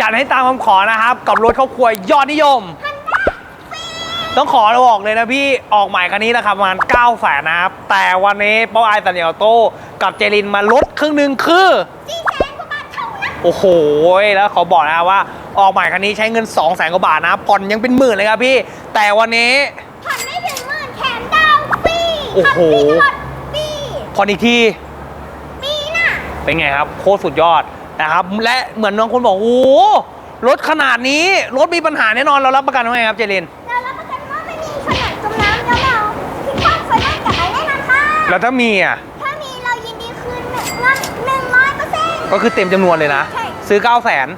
จัดให้ตามคำขอนะครับ กับรถครอบครัวยอดนิยม ต้องขอเราบอกเลยนะพี่ออกใหม่คันนี้ราคาประมาณ9 0 0แสนนะครับ แต่วันนี้ป๊อปไอซันเนอโต้กับเจลินมาลดครึ่งหนึ่งคือสี่แสนกว่าบาทเท่านั้นโอ้โห แล้วเขาบอกนะครับว่าออกใหม่คันนี้ใช้เงิน2 0 0แสนกว่าบาทนะผ่อนยังเป็นหมื่นเลยครับพี่ แต่วันนี้ผ่อนไม่ถึงหมื่นแถมดาวฟรีโอ้โหขับฟรีตลอดปีผ่อนอีกทีปีน่ะเป็นไงครับ โคตรสุดยอด นะครับและเหมือนน้องคนบอกโอ้โหรถขนาดนี้รถมีปัญหาแน่นอนเรารับประกันว่าไงครับเจลินเรารับประกันว่าไม่มีขนาดจมน้ำแล้วเราที่คว้างไฟไหม้กลับไปแน่นอนค่ะแล้วถ้ามีอะถ้ามีเรายินดีคืนเงินหนึ่งร้อยเปอร์เซ็นต์ก็คือเต็มจำนวนเลยนะใช่ซื้อ9 0 0แสน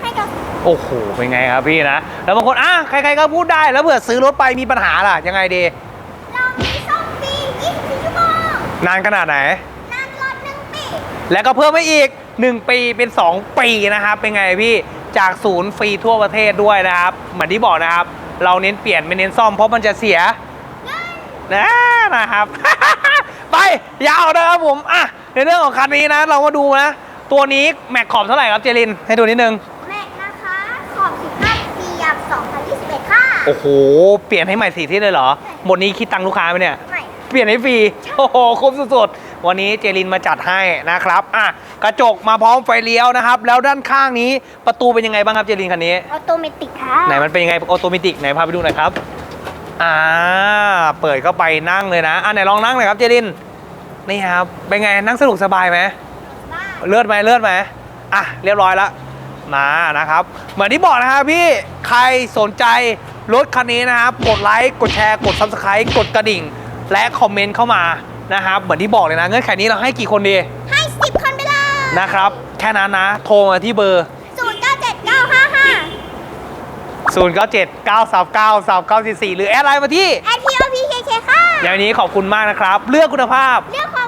ให้กับโอ้โหเป็นไงครับพี่นะแล้วบางคนอะใครๆก็พูดได้แล้วเผื่อซื้อรถไปมีปัญหาล่ะยังไงดีเรามีซ่อมฟรี24ชั่วโมงนานขนาดไหนนานตลอดหนึ่งปีแล้วก็เพิ่มไปอีก 1 ปีเป็น 2 ปีนะครับ เป็นไงพี่จากศูนย์ฟรีทั่วประเทศด้วยนะครับ เหมือนที่บอกนะครับ เราเน้นเปลี่ยนไม่เน้นซ่อมเพราะมันจะเสียนะนะครับ ไปยาวนะครับผมอะในเรื่องของคันนี้นะ เรามาดูนะ ตัวนี้แม็กขอบเท่าไหร่ครับเจลินให้ดูนิดนึงแม็กนะคะขอบ 15ปีอย่าง2021ค่ะโอ้โห เปลี่ยนให้ใหม่สีที่เลยเหรอหมดนี้คิดตังค์ลูกค้าไหมเนี่ยใหม่ เปลี่ยนให้ฟรีโอ้โหคุ้มสุดๆ วันนี้เจลินมาจัดให้นะครับอะกระจกมาพร้อมไฟเลี้ยวนะครับ แล้วด้านข้างนี้ประตูเป็นยังไงบ้างครับเจลินคันนี้ ออโตเมติกค่ะไหนมันเป็นยังไงออโตเมติกไหนพาไปดูหน่อยครับ อ่า เปิดเข้าไปนั่งเลยนะ อะไหนลองนั่งหน่อยครับเจลิน นี่ครับ เป็นไงนั่งสะดวกสบายไหมบ้าเลือดไหมเลือดไหมอะเรียบร้อยแล้วมานะครับ เหมือนที่บอกนะครับพี่ใครสนใจรถคันนี้นะครับ กดไลค์ กดแชร์ กด subscribe กดกระดิ่ง และคอมเมนต์เข้ามานะครับเหมือนที่บอกเลยนะเงื่อนไขนี้เราให้กี่คนดีให้ 10 คนไปเลยนะครับแค่นั้นนะ โทรมาที่เบอร์ 097955 0 9 7 9 3 9 3 9 4 4 หรือแอดไลน์มาที่ ATOPKK ค่ะอย่างนี้ขอบคุณมากนะครับ เลือกคุณภาพเลือกความ